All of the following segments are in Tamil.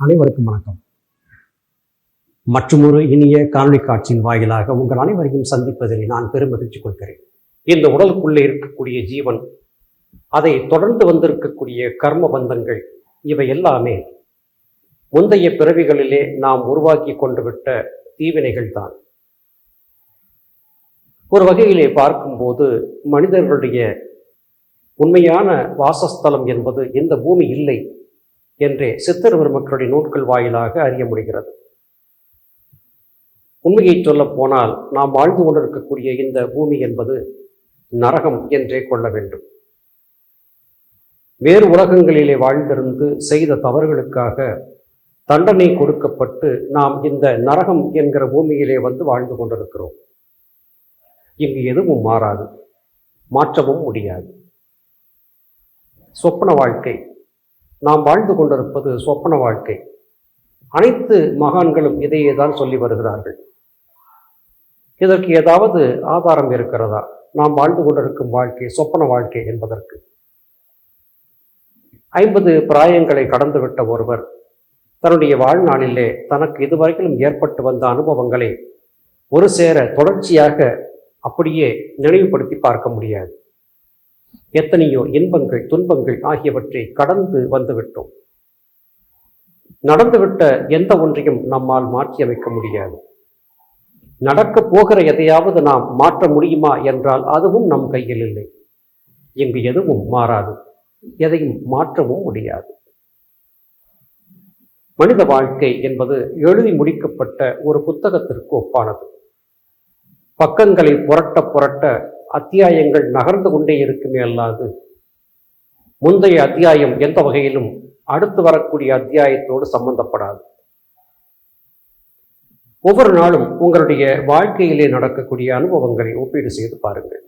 அனைவருக்கும் வணக்கம். மற்றொரு இனிய காணொலி காட்சியின் வாயிலாக உங்கள் அனைவரையும் சந்திப்பதில் நான் பெரும் மகிழ்ச்சி கொள்கிறேன். இந்த உடலுக்குள்ளே இருக்கக்கூடிய ஜீவன் அதை தொடர்ந்து வந்திருக்கக்கூடிய கர்ம பந்தங்கள் இவை எல்லாமே முந்தைய பிறவிகளிலே நாம் உருவாக்கி கொண்டு விட்ட தீவினைகள் தான். ஒரு வகையிலே பார்க்கும்போது மனிதர்களுடைய உண்மையான வாசஸ்தலம் என்பது இந்த பூமி இல்லை. என்றே சித்தர் பெருமக்களுடைய நூட்கள் வாயிலாக அறிய முடிகிறது. உண்மையை சொல்ல போனால் நாம் வாழ்ந்து கொண்டிருக்கக்கூடிய இந்த பூமி என்பது நரகம் என்றே கொள்ள வேண்டும். வேறு உலகங்களிலே வாழ்ந்திருந்து செய்த தவறுகளுக்காக தண்டனை கொடுக்கப்பட்டு நாம் இந்த நரகம் என்கிற பூமியிலே வந்து வாழ்ந்து கொண்டிருக்கிறோம். இங்கு எதுவும் மாறாது மாற்றவும் முடியாது. சொப்பன வாழ்க்கை நாம் வாழ்ந்து கொண்டிருப்பது சொப்பன வாழ்க்கை. அனைத்து மகான்களும் இதையே தான் சொல்லி வருகிறார்கள். இதற்கு ஏதாவது ஆதாரம் இருக்கிறதா? நாம் வாழ்ந்து கொண்டிருக்கும் வாழ்க்கை சொப்பன வாழ்க்கை என்பதற்கு. ஐம்பது பிராயங்களை கடந்துவிட்ட ஒருவர் தன்னுடைய வாழ்நாளிலே தனக்கு இதுவரையிலும் ஏற்பட்டு வந்த அனுபவங்களை ஒரு சேர தொடர்ச்சியாக அப்படியே நினைவுபடுத்தி பார்க்க முடியாது. எத்தனையோ இன்பங்கள் துன்பங்கள் ஆகியவற்றை கடந்து வந்துவிட்டோம். நடந்துவிட்ட எந்த ஒன்றையும் நம்மால் மாற்றி அமைக்க முடியாது. நடக்க போகிற எதையாவது நாம் மாற்ற முடியுமா என்றால் அதுவும் நம் கையில் இல்லை. இங்கு எதுவும் மாறாது. எதையும் மாற்றவும் முடியாது. மனித வாழ்க்கை என்பது எழுதி முடிக்கப்பட்ட ஒரு புத்தகத்திற்கு ஒப்பானது. பக்கங்களை புரட்ட புரட்ட அத்தியாயங்கள் நகர்ந்து கொண்டே இருக்குமே அல்லாது முந்தைய அத்தியாயம் எந்த வகையிலும் அடுத்து வரக்கூடிய அத்தியாயத்தோடு சம்பந்தப்படாது. ஒவ்வொரு நாளும் உங்களுடைய வாழ்க்கையிலே நடக்கக்கூடிய அனுபவங்களை ஒப்பீடு செய்து பாருங்கள்.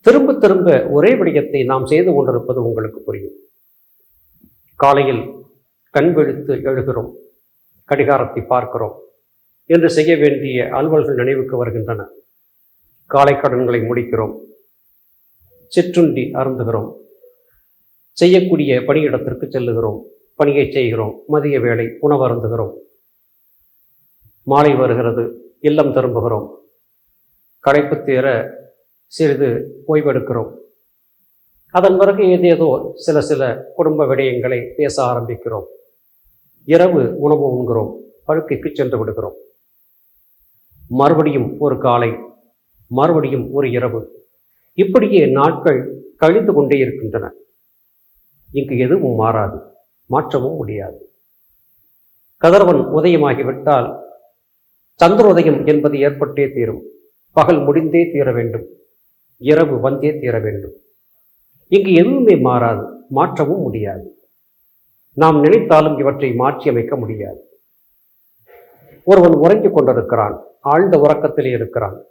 திரும்ப திரும்ப ஒரே விடயத்தை நாம் செய்து கொண்டிருப்பது உங்களுக்கு புரியும். காலையில் கண் விழித்து எழுகிறோம் கடிகாரத்தை பார்க்கிறோம் என்று செய்ய வேண்டிய அலுவல்கள் நினைவுக்கு வருகின்றன. காலை கடன்களை முடிக்கிறோம். சிற்றுண்டி அருந்துகிறோம். செய்யக்கூடிய பணியிடத்திற்கு செல்லுகிறோம். பணியை செய்கிறோம். மதிய வேளை உணவு அருந்துகிறோம். மாலை வருகிறது. இல்லம் திரும்புகிறோம். களைப்பு தீர சிறிது ஓய்வெடுக்கிறோம். அதன் பிறகு ஏதேதோ சில சில குடும்ப விடயங்களை பேச ஆரம்பிக்கிறோம். இரவு உணவு உண்கிறோம். படுக்கைக்கு சென்று விடுகிறோம். மறுபடியும் ஒரு காலை மறுபடியும் ஒரு இரவு. இப்படியே நாட்கள் கழிந்து கொண்டே இருக்கின்றன. இங்கு எதுவும் மாறாது மாற்றவும் முடியாது. கதிரவன் உதயமாகிவிட்டால் சந்திரோதயம் என்பது ஏற்பட்டே தீரும். பகல் முடிந்தே தீர வேண்டும். இரவு வந்தே தீர வேண்டும். இங்கு எதுவுமே மாறாது மாற்றவும் முடியாது. நாம் நினைத்தாலும் இவற்றை மாற்றியமைக்க முடியாது. ஒருவன் உறங்கிக் கொண்டிருக்கிறான் ஆழ்ந்த உறக்கத்திலே இருக்கிறான்.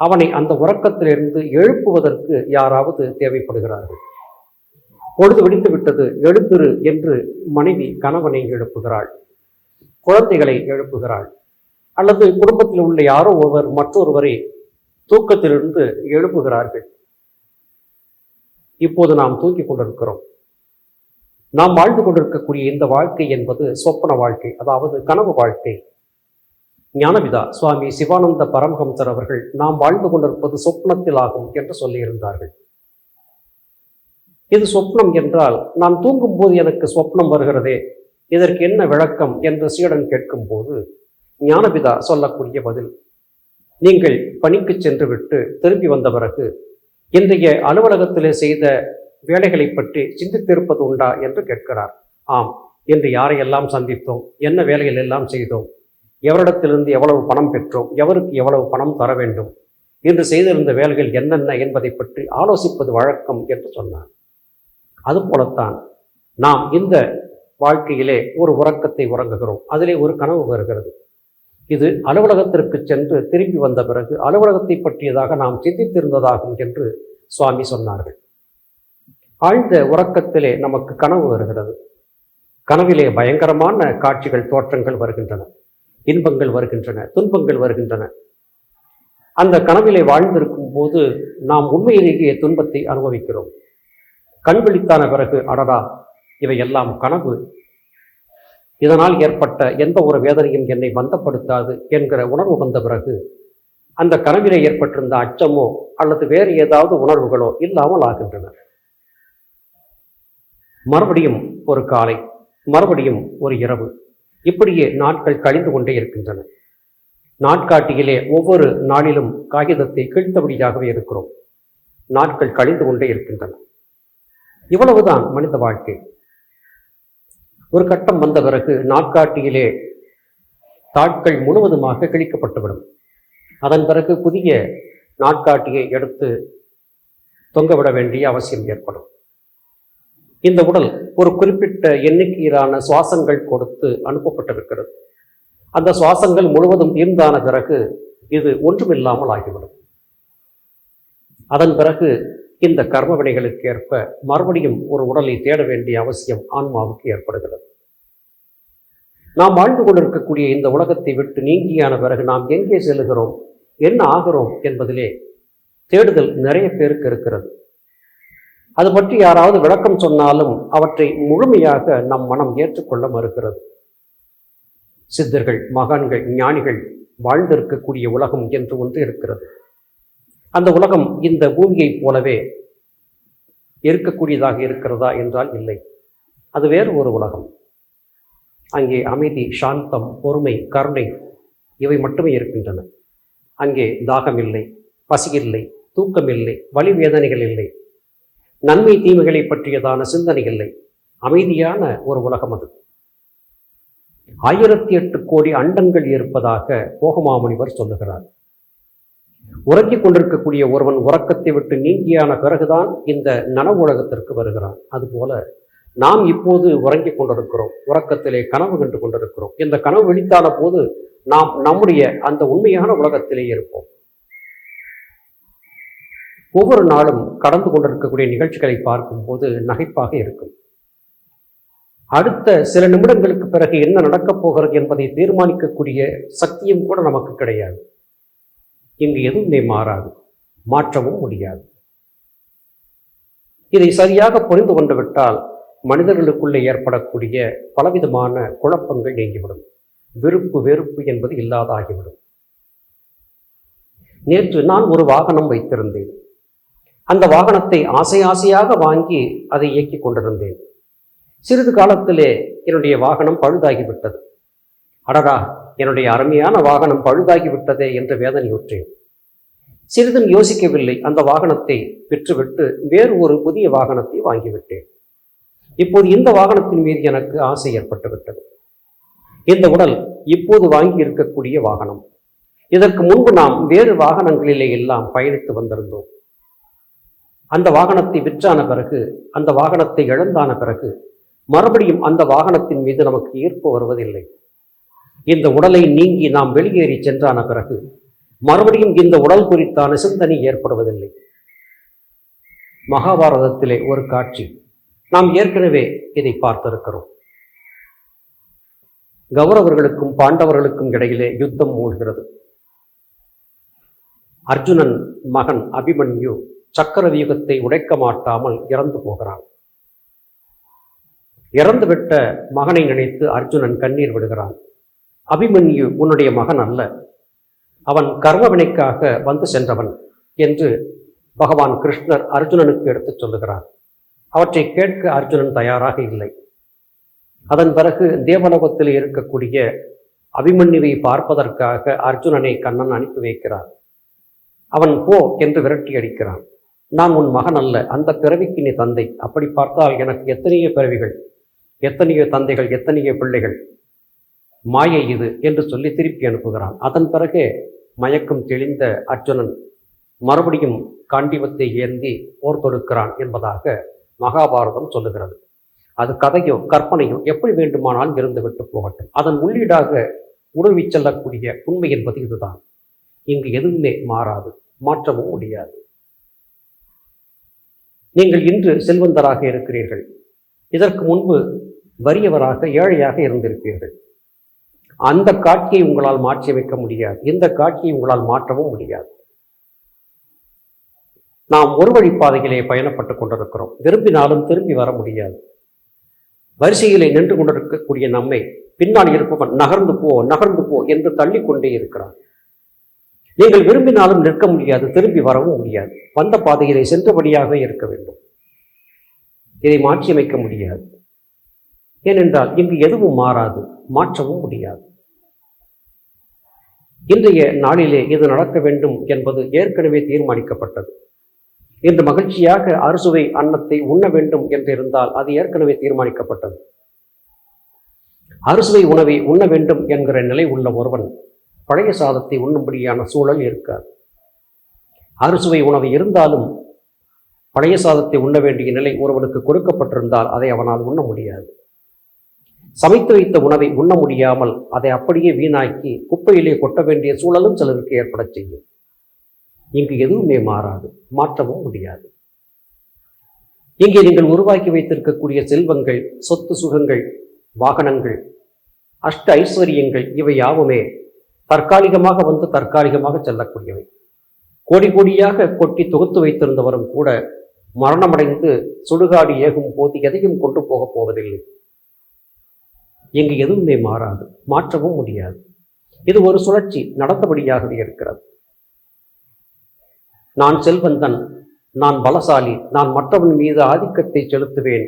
அவனை அந்த உறக்கத்திலிருந்து எழுப்புவதற்கு யாராவது தேவைப்படுகிறார்கள். பொழுது விடிந்து விட்டது எழுந்திரு என்று மனைவி கணவனை எழுப்புகிறாள். குழந்தைகளை எழுப்புகிறாள். அல்லது குடும்பத்தில் உள்ள யாரோ ஒருவர் மற்றொருவரை தூக்கத்திலிருந்து எழுப்புகிறார்கள். இப்போது நாம் தூங்கிக் கொண்டிருக்கிறோம். நாம் வாழ்ந்து கொண்டிருக்கக்கூடிய இந்த வாழ்க்கை என்பது சொப்பன வாழ்க்கை அதாவது கனவு வாழ்க்கை. ஞானபிதா சுவாமி சிவானந்த பரமஹம்சர் அவர்கள் நாம் வாழ்ந்து கொண்டிருப்பது சொப்னத்தில் ஆகும் என்று சொல்லியிருந்தார்கள். இது சொப்னம் என்றால் நான் தூங்கும் போது எனக்கு சொப்னம் வருகிறதே இதற்கு என்ன விளக்கம் என்று சீடன் கேட்கும்போது ஞானபிதா சொல்லக்கூடிய பதில் நீங்கள் பணிக்கு சென்று விட்டு திரும்பி வந்த பிறகு இன்றைய அலுவலகத்திலே செய்த வேலைகளை பற்றி சிந்தித்திருப்பது உண்டா? என்று கேட்கிறார். ஆம் இன்று யாரையெல்லாம் சந்தித்தோம் என்ன வேலைகள் எல்லாம் செய்தோம் எவரிடத்திலிருந்து எவ்வளவு பணம் பெற்றோம் எவருக்கு எவ்வளவு பணம் தர வேண்டும் இன்று செய்திருந்த வேலைகள் என்னென்ன என்பதை பற்றி ஆலோசிப்பது வழக்கம் என்று சொன்னார். அதுபோலத்தான் நாம் இந்த வாழ்க்கையிலே ஒரு உறக்கத்தை உறங்குகிறோம். அதிலே ஒரு கனவு வருகிறது. இது அலுவலகத்திற்கு சென்று திரும்பி வந்த பிறகு அலுவலகத்தை பற்றியதாக நாம் சிந்தித்திருந்ததாகும் என்று சுவாமி சொன்னார்கள். ஆழ்ந்த உறக்கத்திலே நமக்கு கனவு வருகிறது. கனவிலே பயங்கரமான காட்சிகள் தோற்றங்கள் வருகின்றன. இன்பங்கள் வருகின்றன துன்பங்கள் வருகின்றன. அந்த கனவிலே வாழ்ந்திருக்கும் போது நாம் உண்மையிலேயே துன்பத்தை அனுபவிக்கிறோம். கண் விழித்தான பிறகு அடடா இவையெல்லாம் கனவு. இதனால் ஏற்பட்ட எந்த ஒரு வேதனையும் என்னை பந்தப்படுத்தாது என்கிற உணர்வு வந்த பிறகு அந்த கனவிலே ஏற்பட்டிருந்த அச்சமோ அல்லது வேறு ஏதாவது உணர்வுகளோ இல்லாமல் ஆகின்றன. மறுபடியும் ஒரு காலை மறுபடியும் ஒரு இரவு. இப்படியே நாட்கள் கழிந்து கொண்டே இருக்கின்றன. நாட்காட்டியிலே ஒவ்வொரு நாளிலும் காகிதத்தை கிழித்தபடியாகவே இருக்கிறோம். நாட்கள் கழிந்து கொண்டே இருக்கின்றன. இவ்வளவுதான் மனித வாழ்க்கை. ஒரு கட்டம் வந்த பிறகு நாட்காட்டியிலே தாட்கள் முழுவதுமாக கிழிக்கப்பட்டுவிடும். அதன் பிறகு புதிய நாட்காட்டியை எடுத்து தொங்கவிட வேண்டிய அவசியம் ஏற்படும். இந்த உடல் ஒரு குறிப்பிட்ட எண்ணிக்கையிலான சுவாசங்கள் கொடுத்து அனுப்பப்பட்டிருக்கிறது. அந்த சுவாசங்கள் முழுவதும் தீர்ந்தான பிறகு இது ஒன்றுமில்லாமல் ஆகிவிடும். அதன் பிறகு இந்த கர்ம வினைகளுக்கு ஏற்ப மறுபடியும் ஒரு உடலை தேட வேண்டிய அவசியம் ஆன்மாவுக்கு ஏற்படுகிறது. நாம் வாழ்ந்து கொண்டிருக்கக்கூடிய இந்த உலகத்தை விட்டு நீங்கியான பிறகு நாம் எங்கே செல்கிறோம் என்ன ஆகிறோம் என்பதிலே தேடுதல் நிறைய பேருக்கு இருக்கிறது. அது பற்றி யாராவது விளக்கம் சொன்னாலும் அவற்றை முழுமையாக நம் மனம் ஏற்றுக்கொள்ள மறுக்கிறது. சித்தர்கள் மகான்கள் ஞானிகள் வாழ்ந்திருக்கக்கூடிய உலகம் என்று ஒன்று இருக்கிறது. அந்த உலகம் இந்த பூமியைப் போலவே இருக்கக்கூடியதாக இருக்கிறதா என்றால் இல்லை. அது வேறு ஒரு உலகம். அங்கே அமைதி சாந்தம் பொறுமை கருணை இவை மட்டுமே இருக்கின்றன. அங்கே தாகம் இல்லை பசி இல்லை தூக்கம் இல்லை வலி வேதனைகள் இல்லை. நன்மை தீமைகளை பற்றியதான சிந்தனை இல்லை அமைதியான ஒரு உலகம் அது. ஆயிரத்தி எட்டு கோடி அண்டங்கள் இருப்பதாக போகமாமுனிவர் சொல்லுகிறார். உறங்கிக் கொண்டிருக்கக்கூடிய ஒருவன் உறக்கத்தை விட்டு நீங்கியான பிறகுதான் இந்த நனவு உலகத்திற்கு வருகிறான். அதுபோல நாம் இப்போது உறங்கிக் கொண்டிருக்கிறோம். உறக்கத்திலே கனவு கண்டு கொண்டிருக்கிறோம். இந்த கனவு விழித்தான போது நாம் நம்முடைய அந்த உண்மையான உலகத்திலே இருப்போம். ஒவ்வொரு நாளும் கடந்து கொண்டிருக்கக்கூடிய நிகழ்ச்சிகளை பார்க்கும்போது நகைப்பாக இருக்கும். அடுத்த சில நிமிடங்களுக்கு பிறகு என்ன நடக்கப் போகிறது என்பதை தீர்மானிக்கக்கூடிய சக்தியும் கூட நமக்கு கிடையாது. இங்கு எதுவுமே மாறாது மாற்றவும் முடியாது. இதை சரியாக புரிந்து கொண்டுவிட்டால் மனிதர்களுக்குள்ளே ஏற்படக்கூடிய பலவிதமான குழப்பங்கள் நீங்கிவிடும். விருப்பு வெறுப்பு என்பது இல்லாதாகிவிடும். நேற்று நான் ஒரு வாகனம் வைத்திருந்தேன். அந்த வாகனத்தை ஆசை ஆசையாக வாங்கி அதை இயக்கி கொண்டிருந்தேன். சிறிது காலத்திலே என்னுடைய வாகனம் பழுதாகிவிட்டது. அடடா என்னுடைய அருமையான வாகனம் பழுதாகிவிட்டதே என்று வேதனையுற்றேன். சிறிதும் யோசிக்கவில்லை அந்த வாகனத்தை விற்றுவிட்டு வேறு ஒரு புதிய வாகனத்தை வாங்கிவிட்டேன். இப்போது இந்த வாகனத்தின் மீது எனக்கு ஆசை ஏற்பட்டுவிட்டது. இந்த உடல் இப்போது வாங்கி இருக்கக்கூடிய வாகனம். இதற்கு முன்பு நாம் வேறு வாகனங்களிலே எல்லாம் பயணித்து வந்திருந்தோம். அந்த வாகனத்தை விற்றான பிறகு அந்த வாகனத்தை இழந்தான பிறகு மறுபடியும் அந்த வாகனத்தின் மீது நமக்கு ஈர்ப்பு வருவதில்லை. இந்த உடலை நீங்கி நாம் வெளியேறி சென்றான பிறகு மறுபடியும் இந்த உடல் குறித்தான சிந்தனை ஏற்படுவதில்லை. மகாபாரதத்திலே ஒரு காட்சி. நாம் ஏற்கனவே இதை பார்த்திருக்கிறோம். கௌரவர்களுக்கும் பாண்டவர்களுக்கும் இடையிலே யுத்தம் மூழ்கிறது. அர்ஜுனன் மகன் அபிமன்யு சக்கர வியூகத்தை உடைக்க மாட்டாமல் இறந்து போகிறான். இறந்துவிட்ட மகனை நினைத்து அர்ஜுனன் கண்ணீர் விடுகிறான். அபிமன்யு உன்னுடைய மகன் அல்ல. அவன் கர்மவினைக்காக வந்து சென்றவன் என்று பகவான் கிருஷ்ணர் அர்ஜுனனுக்கு எடுத்துச் சொல்லுகிறார். அவற்றை கேட்க அர்ஜுனன் தயாராக இல்லை. அதன் பிறகு தேவலோகத்தில் இருக்கக்கூடிய அபிமன்யுவை பார்ப்பதற்காக அர்ஜுனனை கண்ணன் அனுப்பி வைக்கிறார். அவன் போ என்று விரட்டி அடிக்கிறான். நான் உன் மகன் அல்ல. அந்த பிறவிக்கு நீ தந்தை. அப்படி பார்த்தால் எனக்கு எத்தனையோ பிறவிகள் எத்தனையோ தந்தைகள் எத்தனையோ பிள்ளைகள். மாயை இது என்று சொல்லி திருப்பி அனுப்புகிறான். அதன் பிறகு மயக்கம் தெளிந்த அர்ஜுனன் மறுபடியும் காண்டிவத்தை ஏந்தி போர் தொடுக்கிறான் என்பதாக மகாபாரதம் சொல்லுகிறது. அது கதையோ கற்பனையோ எப்படி வேண்டுமானால் இருந்துவிட்டு போகட்டும். அதன் உள்ளீடாக உணர்வி செல்லக்கூடிய உண்மை என்பது இதுதான். இங்கு எதுவுமே மாறாது மாற்றவும் முடியாது. நீங்கள் இன்று செல்வந்தராக இருக்கிறீர்கள். இதற்கு முன்பு வறியவராக ஏழையாக இருந்திருப்பீர்கள். அந்த காட்சியை உங்களால் மாற்றியமைக்க முடியாது. இந்த காட்சியை உங்களால் மாற்றவும் முடியாது. நாம் ஒரு வழிப்பாதையிலே பயணப்பட்டுக் கொண்டிருக்கிறோம். விரும்பினாலும் திரும்பி வர முடியாது. வரிசையிலே நின்று கொண்டிருக்கக்கூடிய நம்மை பின்னால் இருப்பவன் நகர்ந்து போ நகர்ந்து போ என்று தள்ளிக்கொண்டே இருக்கிறான். நீங்கள் விரும்பினாலும் நிற்க முடியாது திரும்பி வரவும் முடியாது. வந்த பாதையிலே சென்றபடியாக இருக்க வேண்டும். இதை மாற்றியமைக்க முடியாது. ஏனென்றால் இங்கு எதுவும் மாறாது மாற்றவும் முடியாது. இன்றைய நாளிலே இது நடக்க வேண்டும் என்பது ஏற்கனவே தீர்மானிக்கப்பட்டது. இன்று மகிழ்ச்சியாக அறுசுவை அன்னத்தை உண்ண வேண்டும் என்று இருந்தால் அது ஏற்கனவே தீர்மானிக்கப்பட்டது. அறுசுவை உணவை உண்ண வேண்டும் என்கிற நிலை உள்ள ஒருவன் பழைய சாதத்தை உண்ணும்படியான சூழல் இருக்காது. அறுசுவை உணவு இருந்தாலும் பழைய சாதத்தை உண்ண வேண்டிய நிலை ஒருவனுக்கு கொடுக்கப்பட்டிருந்தால் அதை அவனால் உண்ண முடியாது. சமைத்து வைத்த உணவை உண்ண முடியாமல் அதை அப்படியே வீணாக்கி குப்பையிலே கொட்ட வேண்டிய சூழலும் சிலருக்கு ஏற்படச் செய்யும். இங்கு எதுவுமே மாறாது மாற்றவும் முடியாது. இங்கே நீங்கள் உருவாக்கி வைத்திருக்கக்கூடிய செல்வங்கள் சொத்து சுகங்கள் வாகனங்கள் அஷ்ட ஐஸ்வர்யங்கள் இவை யாவுமே தற்காலிகமாக வந்து தற்காலிகமாக செல்லக்கூடியவை. கோடி கோடியாக கொட்டி தொகுத்து வைத்திருந்தவரும் கூட மரணமடைந்து சுடுகாடு ஏகும் போது எதையும் கொண்டு போகப் போவதில்லை. இங்கு எதுவுமே மாறாது மாற்றவும் முடியாது. இது ஒரு சுழற்சி நடந்தபடியாகவே இருக்கிறது. நான் செல்வந்தன் நான் பலசாலி நான் மற்றவன் மீது ஆதிக்கத்தை செலுத்துவேன்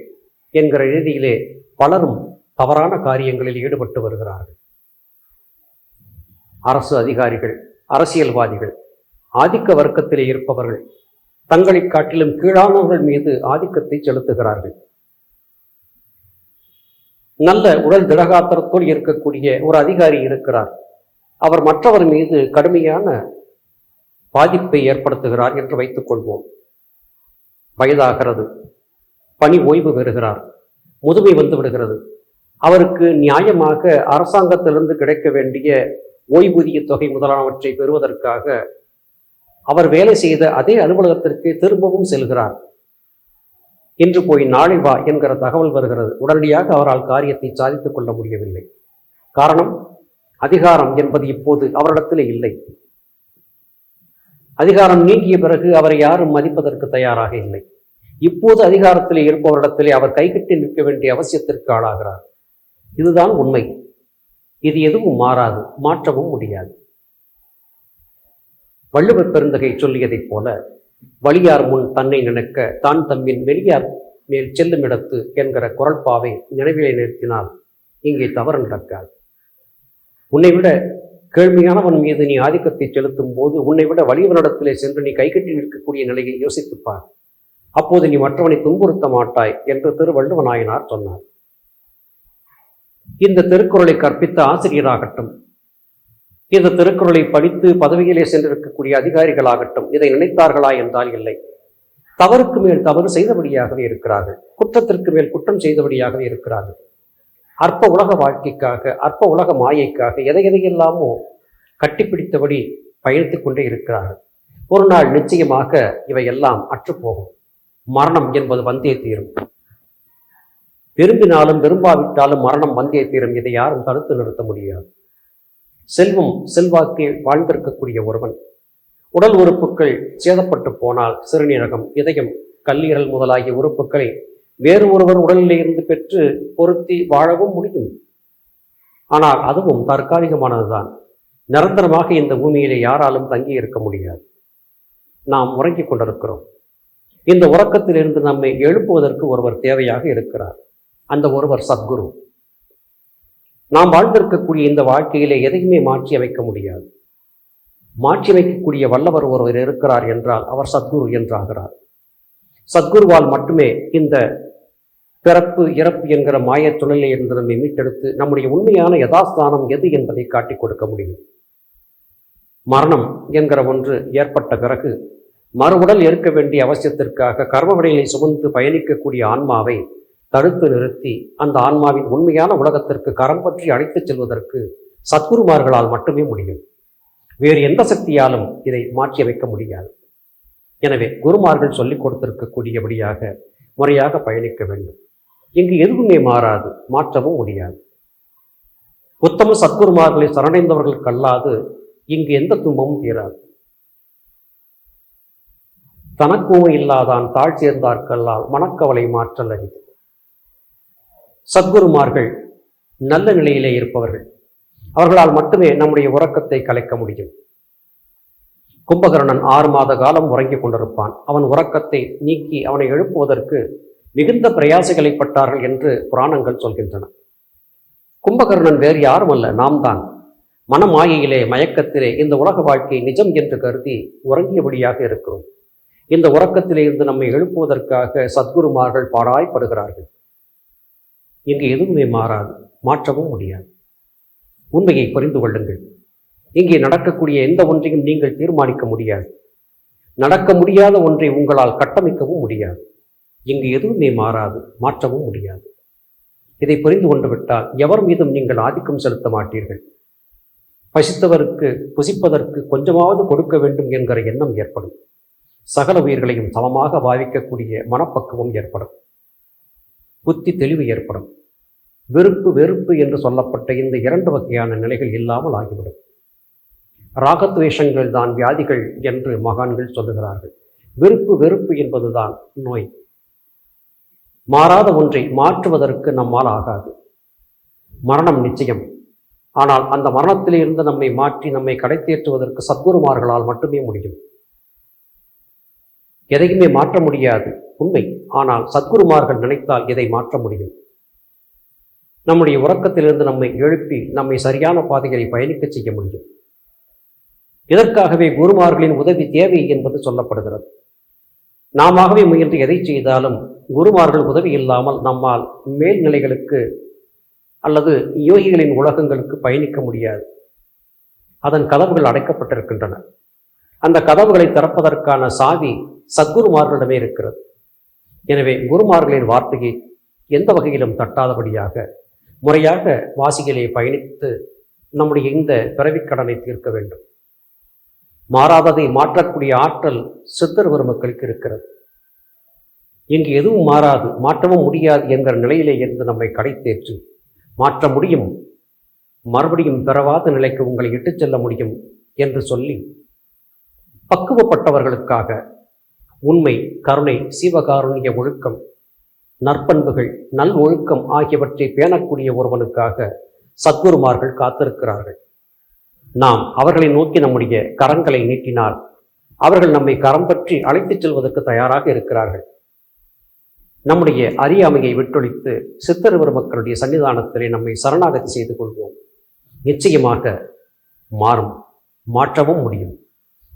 என்கிற ரீதியிலே பலரும் தவறான காரியங்களில் ஈடுபட்டு வருகிறார்கள். அரசு அதிகாரிகள் அரசியல்வாதிகள் ஆதிக்க வர்க்கத்திலே இருப்பவர்கள் தங்களை காட்டிலும் கீழானவர்கள் மீது ஆதிக்கத்தை செலுத்துகிறார்கள். நல்ல உடல் திடகாத்திரத்தோடு இருக்கக்கூடிய ஒரு அதிகாரி இருக்கிறார். அவர் மற்றவர் மீது கடுமையான பாதிப்பை ஏற்படுத்துகிறார் என்று வைத்துக் கொள்வோம். வயதாகிறது பணி ஓய்வு பெறுகிறார் முதுமை வந்து விடுகிறது. அவருக்கு நியாயமாக அரசாங்கத்திலிருந்து கிடைக்க வேண்டிய ஓய்வூதிய தொகை முதலானவற்றை பெறுவதற்காக அவர் வேலை செய்த அதே அலுவலகத்திற்கு திரும்பவும் செல்கிறார். இன்று போய் நாளை வா என்கிற தகவல் வருகிறது. உடனடியாக அவரால் காரியத்தை சாதித்துக் கொள்ள முடியவில்லை. காரணம் அதிகாரம் என்பது இப்போது அவரிடத்தில் இல்லை. அதிகாரம் நீங்கிய பிறகு அவரை யாரும் மதிப்பதற்கு தயாராக இல்லை. இப்போது அதிகாரத்திலே இருப்பவரிடத்திலே அவர் கைகட்டி நிற்க வேண்டிய அவசியத்திற்கு ஆளாகிறார். இதுதான் உண்மை. இது எதுவும் மாறாது மாற்றவும் முடியாது. வள்ளுவர் பெருந்தகை சொல்லியதைப் போல வலியார் முன் தன்னை நினைக்க தான் தம்மின் வெளியார் மேல் செல்லும் இடத்து என்கிற குரல்பாவை நினைவிலை நிறுத்தினால் இங்கே தவறு நடக்காது. உன்னை விட கேள்மையானவன் மீது நீ ஆதிக்கத்தை செலுத்தும் போது உன்னை விட வலியவனிடத்திலே சென்று நீ கைகட்டி நிற்கக்கூடிய நிலையை யோசித்துப்பார் அப்போது நீ மற்றவனை துன்புறுத்த மாட்டாய் என்று திருவள்ளுவநாயனார் சொன்னார். இந்த திருக்குறளை கற்பித்த ஆசிரியராகட்டும் இந்த திருக்குறளை படித்து பதவியிலே சென்றிருக்கக்கூடிய அதிகாரிகளாகட்டும் இதை நினைத்தார்களா என்றால் இல்லை. தவறுக்கு மேல் தவறு செய்தபடியாகவே இருக்கிறார்கள். குற்றத்திற்கு மேல் குற்றம் செய்தபடியாகவே இருக்கிறார்கள். அற்ப உலக வாழ்க்கைக்காக அற்ப உலக மாயைக்காக எதை எதையெல்லாமோ கட்டிப்பிடித்தபடி பயணித்து கொண்டே இருக்கிறார்கள். ஒரு நாள் நிச்சயமாக இவையெல்லாம் அற்றுப்போகும். மரணம் என்பது வந்தே தீரும். விரும்பினாலும் விரும்பாவிட்டாலும் மரணம் வந்தே தீரும். இதை யாரும் தடுத்து நிறுத்த முடியாது. செல்வம் செல்வாக்கே வாழ்ந்திருக்கக்கூடிய ஒருவன். உடல் உறுப்புகள் சேதப்பட்டு போனால் சிறுநீரகம் இதயம் கல்லீரல் முதலாகிய உறுப்புகளை வேறு ஒருவர் உடலிலே இருந்து பெற்று பொருத்தி வாழவும் முடியும். ஆனால் அதுவும் தற்காலிகமானதுதான். நிரந்தரமாக இந்த பூமியிலே யாராலும் தங்கி இருக்க முடியாது. நாம் உறங்கிக் கொண்டிருக்கிறோம். இந்த உறக்கத்திலிருந்து நம்மை எழுப்புவதற்கு ஒருவர் தேவையாக இருக்கிறார். அந்த ஒருவர் சத்குரு. நாம் வாழ்ந்திருக்கக்கூடிய இந்த வாழ்க்கையிலே எதையுமே மாற்றி அமைக்க முடியாது. மாற்றி அமைக்கக்கூடிய வல்லவர் ஒருவர் இருக்கிறார் என்றால் அவர் சத்குரு என்றாகிறார். சத்குருவால் மட்டுமே இந்த பிறப்பு இறப்பு என்கிற மாயத் தொழிலை இருந்து நம்மை மீட்டெடுத்து நம்முடைய உண்மையான யதாஸ்தானம் எது என்பதை காட்டிக் கொடுக்க முடியும். மரணம் என்கிற ஒன்று ஏற்பட்ட பிறகு மறுவுடல் இருக்க வேண்டிய அவசியத்திற்காக கர்மவினையை சுமந்து பயணிக்கக்கூடிய ஆன்மாவை தடுத்து நிறுத்தி அந்த ஆன்மாவின் உண்மையான உலகத்திற்கு கரம் பற்றி அழைத்துச் செல்வதற்கு சத்குருமார்களால் மட்டுமே முடியும். வேறு எந்த சக்தியாலும் இதை மாற்றி அமைக்க முடியாது. எனவே குருமார்கள் சொல்லிக் கொடுத்திருக்கக்கூடியபடியாக முறையாக பயணிக்க வேண்டும். இங்கு எதுவுமே மாறாது மாற்றவும் முடியாது. உத்தம சத்குருமார்களை சரணடைந்தவர்களுக்கு அல்லாது இங்கு எந்த துன்பமும் தீராது. தனக்குமை இல்லாதான் தாழ் சேர்ந்தார்க்கல்லால் மனக்கவலை மாற்றல் அரிது. சத்குருமார்கள் நல்ல நிலையிலே இருப்பவர்கள். அவர்களால் மட்டுமே நம்முடைய உறக்கத்தை கலைக்க முடியும். கும்பகர்ணன் ஆறு மாத காலம் உறங்கிக் கொண்டிருப்பான். அவன் உறக்கத்தை நீக்கி அவனை எழுப்புவதற்கு மிகுந்த பிரயாசைகளை பட்டார்கள் என்று புராணங்கள் சொல்கின்றன. கும்பகர்ணன் வேறு யாரும் அல்ல நாம் தான். மனமாயையிலே மயக்கத்திலே இந்த உலக வாழ்க்கை நிஜம் என்று கருதி உறங்கியபடியாக இருக்கிறோம். இந்த உறக்கத்திலே இருந்து நம்மை எழுப்புவதற்காக சத்குருமார்கள் பாடாய்ப்படுகிறார்கள் இங்கு எதுவுமே மாறாது மாற்றவும் முடியாது. உண்மையை புரிந்து கொள்ளுங்கள். இங்கே நடக்கக்கூடிய எந்த ஒன்றையும் நீங்கள் தீர்மானிக்க முடியாது. நடக்க முடியாத ஒன்றை உங்களால் கட்டமைக்கவும் முடியாது. இங்கு எதுவுமே மாறாது மாற்றவும் முடியாது. இதை புரிந்து கொண்டு விட்டால் எவர் மீதும் நீங்கள் ஆதிக்கம் செலுத்த மாட்டீர்கள். பசித்தவருக்கு புசிப்பதற்கு கொஞ்சமாவது கொடுக்க வேண்டும் என்கிற எண்ணம் ஏற்படும். சகல உயிர்களையும் சமமாக பாவிக்கக்கூடிய மனப்பக்குவம் ஏற்படும். புத்தி தெளிவு ஏற்படும். வெறுப்பு வெறுப்பு என்று சொல்லப்பட்ட இந்த இரண்டு வகையான நிலைகள் இல்லாமல் ஆகிவிடும். ராகத்வேஷங்கள் தான் வியாதிகள் என்று மகான்கள் சொல்லுகிறார்கள். வெறுப்பு வெறுப்பு என்பதுதான் நோய். மாறாத ஒன்றை மாற்றுவதற்கு நம்மால் ஆகாது. மரணம் நிச்சயம். ஆனால் அந்த மரணத்திலிருந்து நம்மை மாற்றி நம்மை கடைத்தேற்றுவதற்கு சத்குருமார்களால் மட்டுமே முடியும். எதையுமே மாற்ற முடியாது. உண்மை. ஆனால் சத்குருமார்கள் நினைத்தால் இதை மாற்ற முடியும். நம்முடைய உறக்கத்திலிருந்து நம்மை எழுப்பி நம்மை சரியான பாதைகளை பயணிக்க செய்ய முடியும். இதற்காகவே குருமார்களின் உதவி தேவை என்பது சொல்லப்படுகிறது. நாமவே முயன்று எதை செய்தாலும் குருமார்கள் உதவி இல்லாமல் நம்மால் மேல்நிலைகளுக்கு அல்லது யோகிகளின் உலகங்களுக்கு பயணிக்க முடியாது. அதன் கதவுகள் அடைக்கப்பட்டிருக்கின்றன. அந்த கதவுகளை திறப்பதற்கான சாவி சத்குருமார்களிடமே இருக்கிறது. எனவே குருமார்களின் வார்த்தையை எந்த வகையிலும் தட்டாதபடியாக முறையாக வாசிகளே பயணித்து நம்முடைய இந்த பிறவிக்கடனை தீர்க்க வேண்டும். மாறாததை மாற்றக்கூடிய ஆற்றல் சித்தர் பெருமக்களுக்கு இருக்கிறது. இங்கு எதுவும் மாறாது மாற்றவும் முடியாது என்கிற நிலையிலே இருந்து நம்மை கடைத்தேற்றி மாற்ற முடியும். மறுபடியும் பிறவாத நிலைக்கு உங்களை இட்டுச் செல்ல முடியும் என்று சொல்லி பக்குவப்பட்டவர்களுக்காக உண்மை கருணை சீவகாருண்ய ஒழுக்கம் நற்பண்புகள் நல் ஒழுக்கம் ஆகியவற்றை பேணக்கூடிய ஒருவனுக்காக சத்குருமார்கள் காத்திருக்கிறார்கள். நாம் அவர்களை நோக்கி நம்முடைய கரங்களை நீட்டினால் அவர்கள் நம்மை கரம் பற்றி அழைத்துச் செல்வதற்கு தயாராக இருக்கிறார்கள். நம்முடைய அறியாமையை விட்டொழித்து சித்தருவர் மக்களுடைய சன்னிதானத்திலே நம்மை சரணாகதி செய்து கொள்வோம். நிச்சயமாக மாறும் மாற்றவும் முடியும்.